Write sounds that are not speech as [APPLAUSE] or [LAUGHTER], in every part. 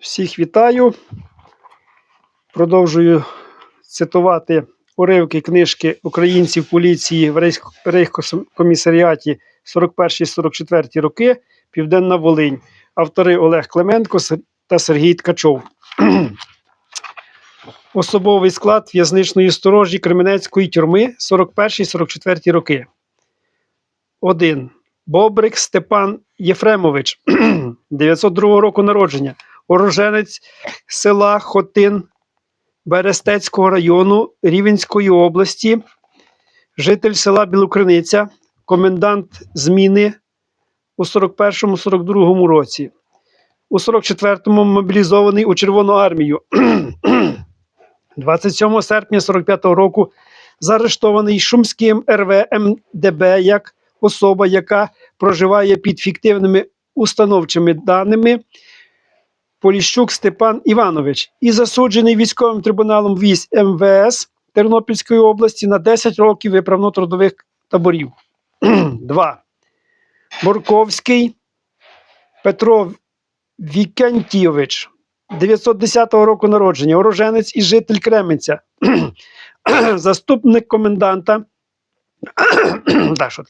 Всіх вітаю. Продовжую цитувати уривки книжки українців поліції в Рейхкомісаріаті 41-44 роки Південна Волинь. Автори Олег Клименко та Сергій Ткачов. [CLEARS THROAT] Особовий склад в'язничної сторожі Кременецької тюрми 41-44 роки. 1. Бобрик Степан Єфремович, [CLEARS THROAT] 902 року народження, уроженець села Хотин Берестецького району Рівенської області, житель села Білокриниця, комендант зміни у 41-42 році. У 44-му мобілізований у Червону армію. [CLEARS THROAT] 27 серпня 45-го року заарештований Шумським РВ МДБ як особа, яка проживає під фіктивними установчими даними Поліщук Степан Іванович і засуджений військовим трибуналом військ МВС Тернопільської області на 10 років виправно-трудових таборів. [CLEARS THROAT] 2. Борковський Петро Вікентійович, 910 року народження, уроженець і житель Кременця, [CLEARS THROAT] заступник коменданта [CLEARS THROAT]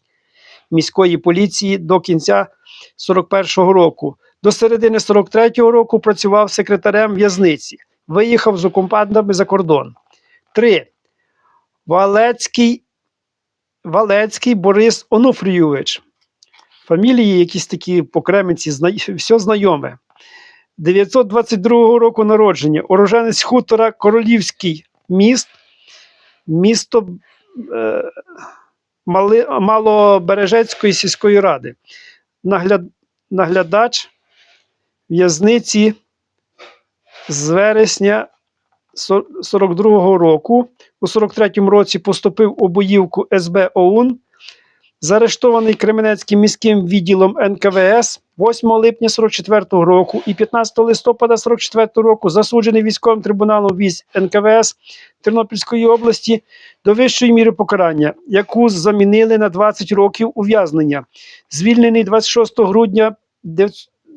міської поліції до кінця 41-го року. До середини 43-го року працював секретарем в'язниці. Виїхав з окупантами за кордон. 3. Валецький, Валецький Борис Онуфрійович. Фамілії якісь такі по Кременці, зна... все знайоме. 922 року народження. Уроженець хутора Королівський міст, місто е, Малобережецької сільської ради. Нагляд, наглядач в'язниці з вересня 42-го року. У 43-му році поступив у боївку СБ ОУН. Заарештований Кременецьким міським відділом НКВС 8 липня 44-го року і 15 листопада 44-го року засуджений військовим трибуналом військ НКВС Тернопільської області до вищої міри покарання, яку замінили на 20 років ув'язнення, звільнений 26 грудня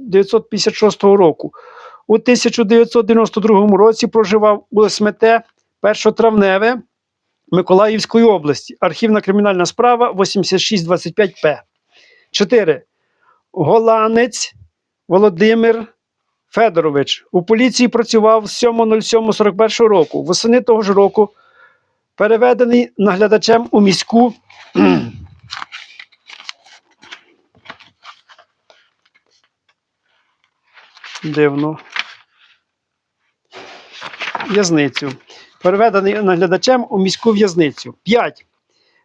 1956 року. У 1992 році проживав у СМТ Першотравневе Миколаївської області. Архівна кримінальна справа 8625П. 4. Голанець Володимир Федорович. У поліції працював з 7.07.41 року. Восени того ж року переведений наглядачем у міську. Дивно. В'язницю. Переведений наглядачем у міську в'язницю. 5.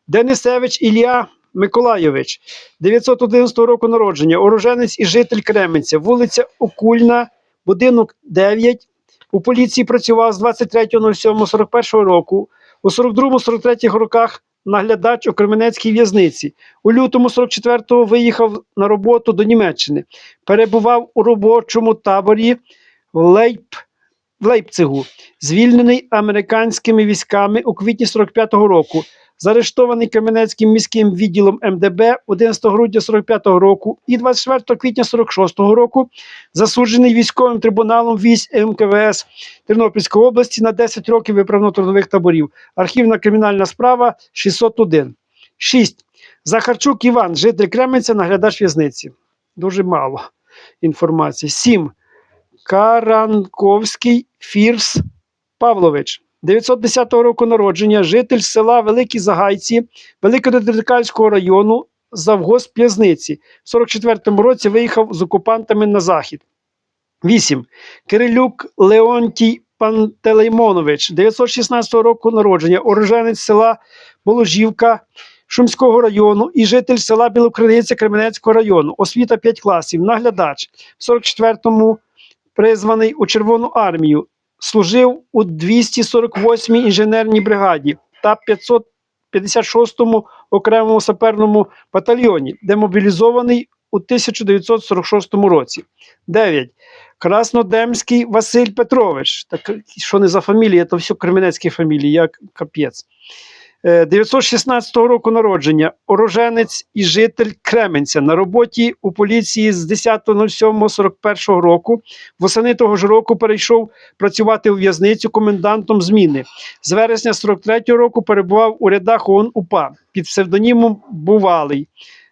Денисевич Ілля Миколайович, 911 року народження, уроженець і житель Кременця, вулиця Окульна, будинок 9. У поліції працював з 23.07.41 року. У 42-43 роках наглядач у Кременецькій в'язниці. У лютому 44-го виїхав на роботу до Німеччини. Перебував у робочому таборі в Лейп в Лейпцигу, звільнений американськими військами у квітні 45-го року, заарештований Кам'янецьким міським відділом МДБ 11 грудня 45-го року і 24 квітня 46-го року, засуджений військовим трибуналом військ МКВС Тернопільської області на 10 років виправно-трудових таборів. Архівна кримінальна справа 601. 6. Захарчук Іван, житель Кременця, наглядач в'язниці. Дуже мало інформації. 7. Каранковський Фірс Павлович, 910 року народження, житель села Великі Загайці Великододрикальського району завгосп П'язниці. В 44-му році виїхав з окупантами на захід. 8. Кирилюк Леонтій Пантелеймонович, 916 року народження, уроженець села Боложівка Шумського району і житель села Білокриниця Кременецького району. Освіта 5 класів, наглядач. В 44-му призваний у Червону армію, служив у 248-й інженерній бригаді та 556-му окремому саперному батальйоні, демобілізований у 1946 році. 9. Краснодемський Василь Петрович. Так, що не за фамілія, то все кременецькі фамілії, як капець. Е, 916 року народження, уроженець і житель Кременця на роботі у поліції з 10.07.41 року. Восени того ж року перейшов працювати у в'язницю комендантом зміни. З вересня 43 року перебував у рядах ООН УПА під псевдонімом Бувалий,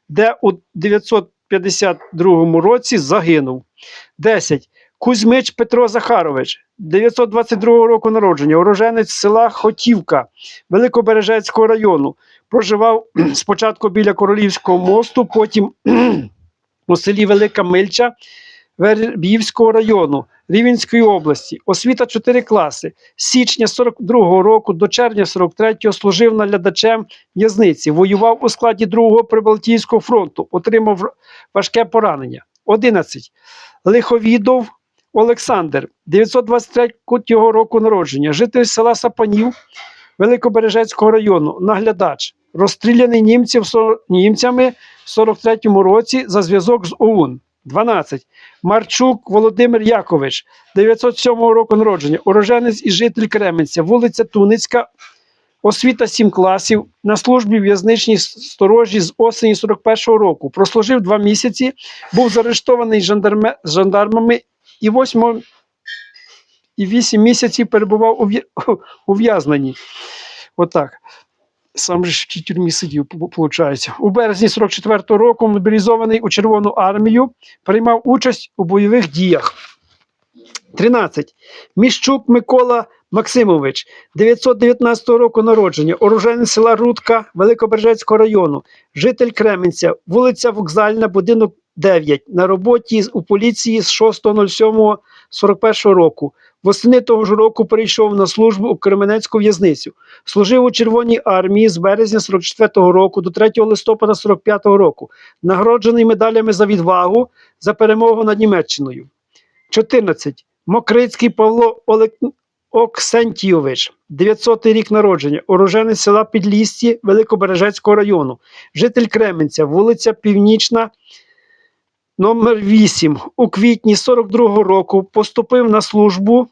де у 952 році загинув. 10. Кузьмич Петро Захарович, 922 року народження, уроженець села Хотівка Великобережецького району. Проживав [CLEARS THROAT] спочатку біля Королівського мосту, потім [CLEARS THROAT] у селі Велика Мильча Вербівського району Рівенської області. Освіта 4 класи. З січня 42-го року до червня 43-го служив наглядачем в'язниці. Воював у складі 2-го Прибалтійського фронту. Отримав важке поранення. 11. Лиховідов Олександр, 923 його року народження, житель села Сапанів Великобережецького району, наглядач, розстріляний німців, німцями в 43-му році за зв'язок з ОУН. 12. Марчук Володимир Якович, 907 року народження, уроженець і житель Кременця, вулиця Туницька, освіта 7 класів, на службі в'язничній сторожі з осені 41-го року. Прослужив два місяці, був заарештований жандарме, жандармами і 8 і 8 місяців перебував у в'я- ув'язненні. Отак. Сам же в тюрмі сидів, виходить. У березні 44-го року мобілізований у Червону армію, приймав участь у бойових діях. 13. Міщук Микола Максимович, 919 року народження, уроженець села Рудка Великобержецького району, житель Кременця, вулиця Вокзальна, будинок 9, на роботі у поліції з 6.07.41 року. Восени того ж року перейшов на службу у Кременецьку в'язницю. Служив у Червоній армії з березня 44-го року до 3 листопада 45-го року, нагороджений медалями за відвагу за перемогу над Німеччиною. 14. Мокрицький Павло Олег... Оксентійович, 900 рік народження, уроженець села Підлісті Великобережецького району, житель Кременця, вулиця Північна, номер 8. У квітні 42-го року поступив на службу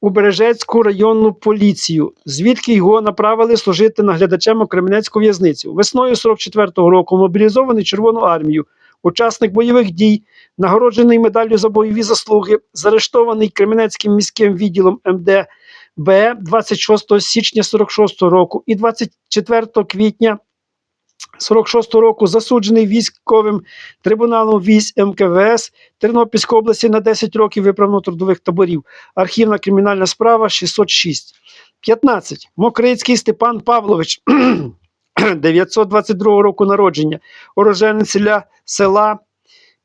у Бережецьку районну поліцію, звідки його направили служити наглядачем у Кременецьку в'язницю. Весною 44-го року мобілізований Червону армію, учасник бойових дій, нагороджений медаллю за бойові заслуги, заарештований Кременецьким міським відділом МДБ 26 січня 46 року і 24 квітня 46 року засуджений військовим трибуналом військ МКВС Тернопільської області на 10 років виправно-трудових таборів. Архівна кримінальна справа 606. 15. Мокрицький Степан Павлович, [CLEARS THROAT] 922 року народження, уроженець села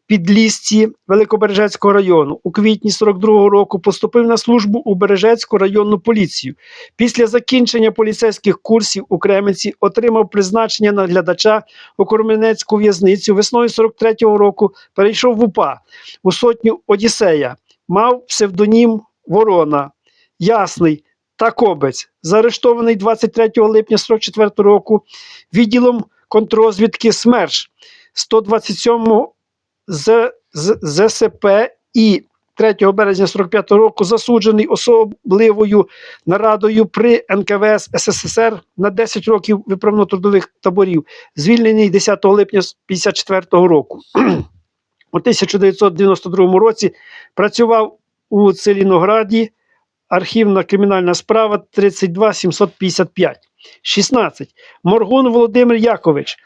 Підлісці Великобережецького району. У квітні 42-го року поступив на службу у Бережецьку районну поліцію. Після закінчення поліцейських курсів у Кременці отримав призначення наглядача у Кременецьку в'язницю. Весною 43-го року перейшов в УПА у сотню Одіссея. Мав псевдонім Ворона, Ясний та Кобець. Заарештований 23 липня 44 року відділом контрозвідки СМЕРШ 127 з, з, ЗСП і 3 березня 45 року засуджений особливою нарадою при НКВС СССР на 10 років виправно-трудових таборів, звільнений 10 липня 54 року. [CLEARS THROAT] У 1992 році працював у Целінограді, архівна кримінальна справа 32 755. 16. Моргун Володимир Якович,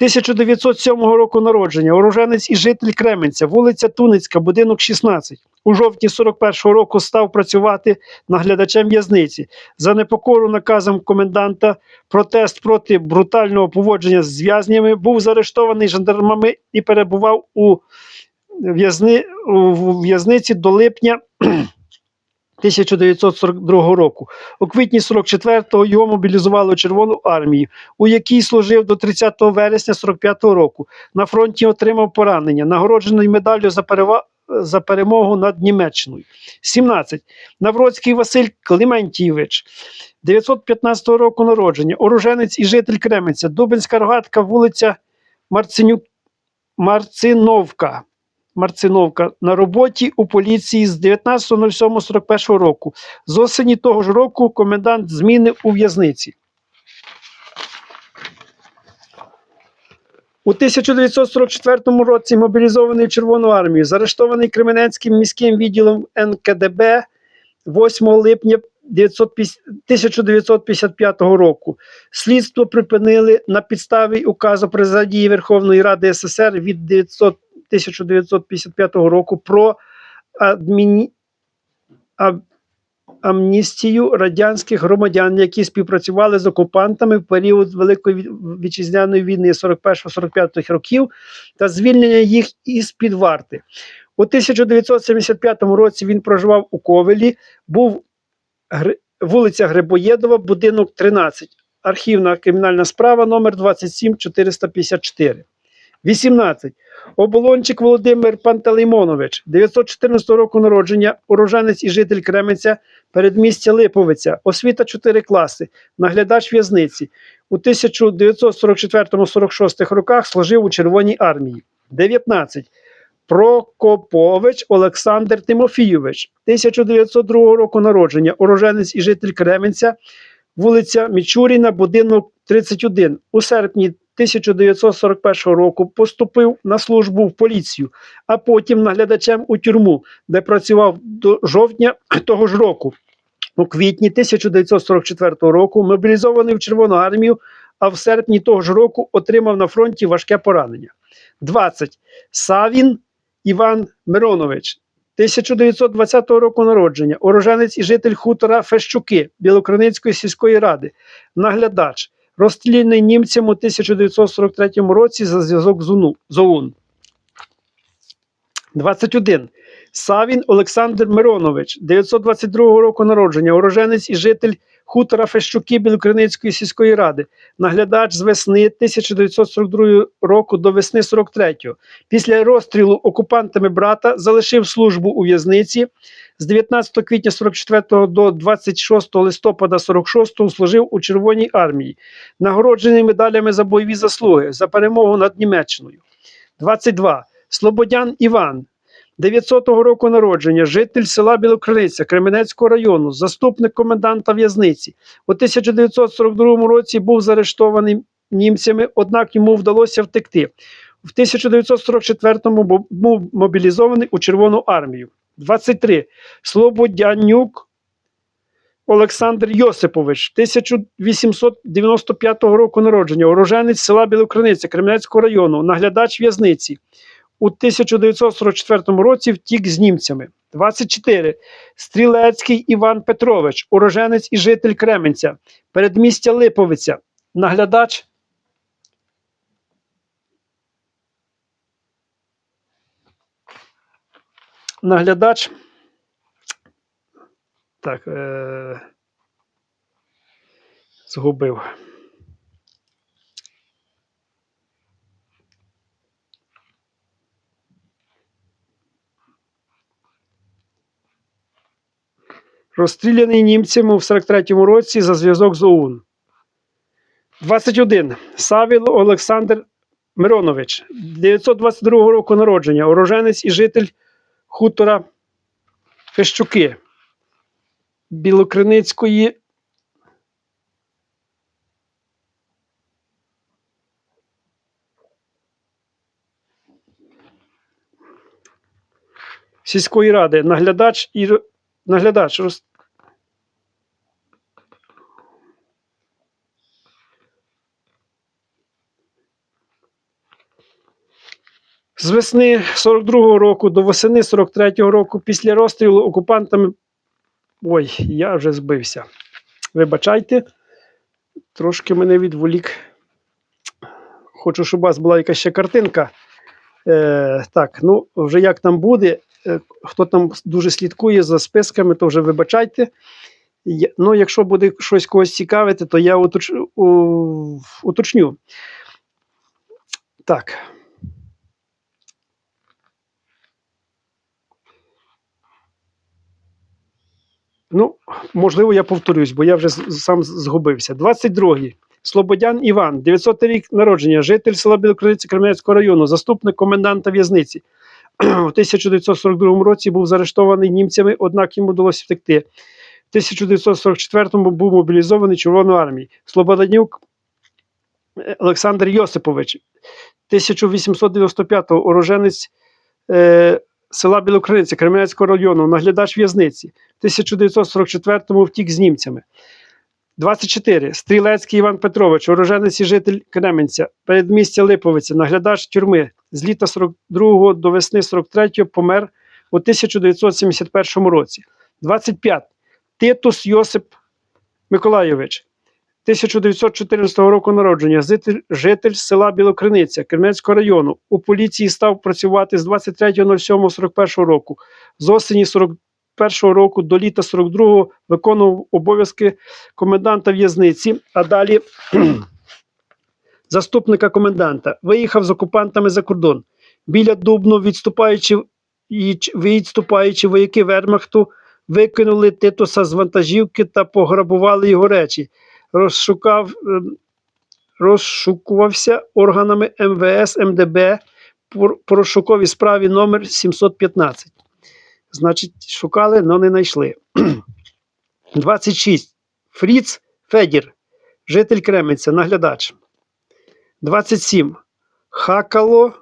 1907 року народження, уроженець і житель Кременця, вулиця Туницька, будинок 16. У жовтні 41-го року став працювати наглядачем в'язниці. За непокору наказом коменданта протест проти брутального поводження з в'язнями був заарештований жандармами і перебував у, в'язни, у в'язниці до липня 1942 року. У квітні 44-го його мобілізували у Червону армію, у якій служив до 30 вересня 45-го року. На фронті отримав поранення, нагороджений медаллю за, перева... за перемогу над Німеччиною. 17. Навроцький Василь Клементійович, 915 року народження, оруженець і житель Кременця, Дубинська рогатка, вулиця Марцинюк... Марциновка. Марциновка на роботі у поліції з 19.07.41 року. З осені того ж року комендант зміни у в'язниці. У 1944 році мобілізований в Червону армію, заарештований Кременецьким міським відділом НКДБ 8 липня 1955 року. Слідство припинили на підставі указу президії Верховної Ради СССР від 900 1955 року про адміні... амністію радянських громадян, які співпрацювали з окупантами в період Великої Ві- вітчизняної війни 41-45 років та звільнення їх із під варти. У 1975 році він проживав у Ковелі, був Гри- вулиця Грибоєдова, будинок 13. Архівна кримінальна справа номер 27454. 18. Оболончик Володимир Пантелеймонович, 914 року народження, уроженець і житель Кременця, передмістя Липовиця, освіта 4 класи, наглядач в'язниці. У 1944-46 роках служив у Червоній армії. 19. Прокопович Олександр Тимофійович, 1902 року народження, уроженець і житель Кременця, вулиця Мічуріна, будинок 31. У серпні 1941 року поступив на службу в поліцію, а потім наглядачем у тюрму, де працював до жовтня того ж року. У квітні 1944 року мобілізований в Червону армію, а в серпні того ж року отримав на фронті важке поранення. 20. Савін Іван Миронович, 1920 року народження, уроженець і житель хутора Фещуки Білокриницької сільської ради, наглядач, розстріляний німцям у 1943 році за зв'язок з ОУН. 21. Савін Олександр Миронович, 922 року народження, уроженець і житель хутора Фещуки Білокриницької сільської ради, наглядач з весни 1942 року до весни 43-го. Після розстрілу окупантами брата залишив службу у в'язниці. З 19 квітня 44 до 26 листопада 46 служив у Червоній армії, нагороджений медалями за бойові заслуги за перемогу над Німеччиною. 22. Слободян Іван. 900 року народження, житель села Білокриниця Кременецького району, заступник коменданта в'язниці. У 1942 році був заарештований німцями, однак йому вдалося втекти. В 1944-му був мобілізований у Червону армію. 23. Слободянюк Олександр Йосипович, 1895 року народження, уроженець села Білокриниця Кременецького району, наглядач в'язниці. У 1944 році втік з німцями. 24. Стрілецький Іван Петрович, уроженець і житель Кременця, передмістя Липовиця, наглядач. Наглядач. Так. Е... Згубив. Розстріляний німцями в 43-му році за зв'язок з ОУН. 21. Савіл Олександр Миронович, 922 року народження, уроженець і житель хутора Фещуки Білокриницької. Сільської ради, наглядач і наглядач З весни 42-го року до восени 43-го року після розстрілу окупантами. Ой, я вже збився. Вибачайте, трошки мене відволік. Хочу, щоб у вас була якась ще картинка. Е, так, ну вже як там буде. Е, хто там дуже слідкує за списками, то вже вибачайте. Я, ну, якщо буде щось когось цікавити, то я уточ, у, уточню. Так. Ну, можливо, я повторюсь, бо я вже сам згубився. 22-й. Слободян Іван, 900 рік народження, житель села Білокриниця Кременецького району, заступник коменданта в'язниці. [CLEARS THROAT] У 1942 році був заарештований німцями, однак йому вдалося втекти. В 1944-му був мобілізований Червоною армією. Слободанюк Олександр Йосипович, 1895-го уроженець е, села Білокриниця Кременецького району, наглядач в'язниці. В 1944-му втік з німцями. 24. Стрілецький Іван Петрович, уроженець і житель Кременця, передмістя Липовиця, наглядач тюрми. З літа 42 до весни 43 помер у 1971 році. 25. Титус Йосип Миколайович, 1914 року народження, житель, села Білокриниця Кременецького району. У поліції став працювати з 23.07.41 року. З осені 41 року до літа 42-го виконував обов'язки коменданта в'язниці, а далі [CLEARS THROAT] заступника коменданта. Виїхав з окупантами за кордон. Біля Дубну, відступаючи, відступаючи вояки Вермахту, викинули Титуса з вантажівки та пограбували його речі. Розшукав, ем, розшукувався органами МВС МДБ по розшуковій справі номер 715. Значить, шукали, але не знайшли. [CLEARS THROAT] 26. Фріц Федір, житель Кременця, наглядач. 27. Хакало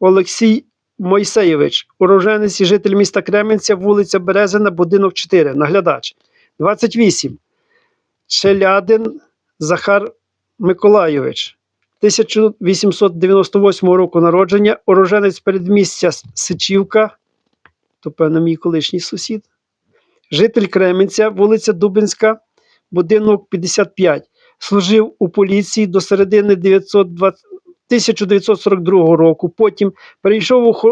Олексій Мойсеєвич, уроженець і житель міста Кременця, вулиця Березина, будинок 4, наглядач. 28. Челядин Захар Миколайович, 1898 року народження, уроженець передмістя Сичівка, то певно мій колишній сусід. Житель Кременця, вулиця Дубинська, будинок 55. Служив у поліції до середини 920 1942 року. Потім перейшов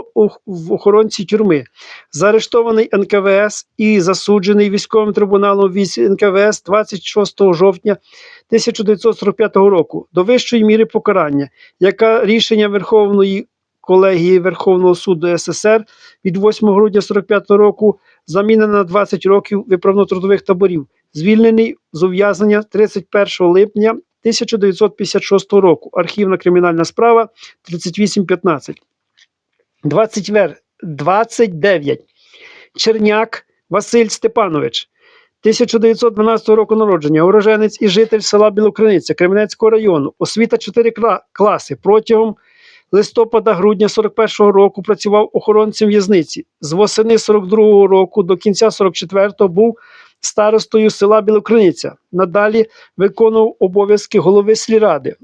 в охоронці тюрми. Заарештований НКВС і засуджений військовим трибуналом військ НКВС 26 жовтня 1945 року до вищої міри покарання, яка рішення Верховної колегії Верховного суду СССР від 8 грудня 45 року замінена на 20 років виправно-трудових таборів, звільнений з ув'язнення 31 липня 1956 року. Архівна кримінальна справа 3815. 20 29. Черняк Василь Степанович. 1912 року народження, уроженець і житель села Білокриниця Кременецького району. Освіта 4 класи. Протягом листопада-грудня 41-го року працював охоронцем в'язниці. З восени 42-го року до кінця 44-го був старостою села Білокриниця. Надалі виконував обов'язки голови сільради,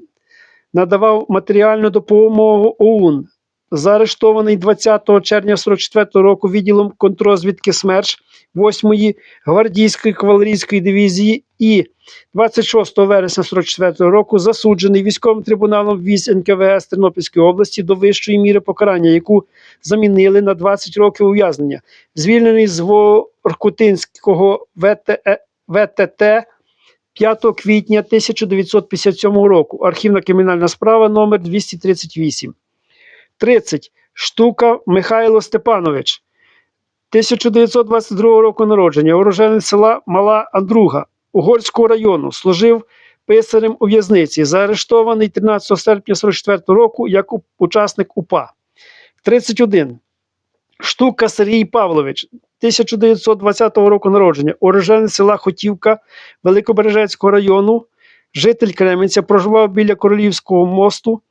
Надавав матеріальну допомогу ОУН. Заарештований 20 червня 44 року відділом контррозвідки СМЕРШ 8-ї гвардійської кавалерійської дивізії і 26 вересня 44 року засуджений військовим трибуналом військ НКВС Тернопільської області до вищої міри покарання, яку замінили на 20 років ув'язнення. Звільнений з Воркутинського ВТЕ ВТТ 5 квітня 1957 року. Архівна кримінальна справа номер 238. 30. Штука Михайло Степанович. 1922 року народження. Уроженець села Мала Андруга Угорського району. Служив писарем у в'язниці. Заарештований 13 серпня 44 року як учасник УПА. 31. Штука Сергій Павлович. 1920 року народження. Уроженець села Хотівка Великобережецького району. Житель Кременця проживав біля Королівського мосту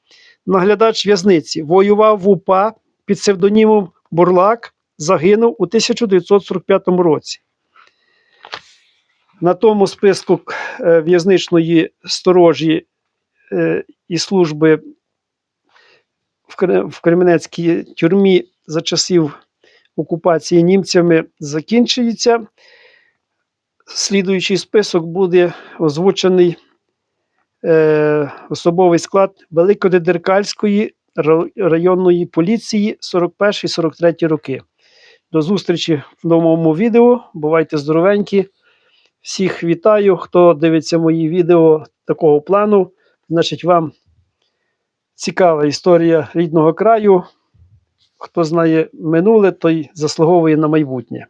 наглядач в'язниці, воював в УПА під псевдонімом Бурлак, загинув у 1945 році. На тому списку е, в'язничної сторожі е, і служби в Кременецькій тюрмі за часів окупації німцями закінчується. Слідуючий список буде озвучений е, особовий склад Великодедеркальської районної поліції 41-43 роки. До зустрічі в новому відео. Бувайте здоровенькі. Всіх вітаю. Хто дивиться мої відео такого плану, значить, вам цікава історія рідного краю. Хто знає минуле, той заслуговує на майбутнє.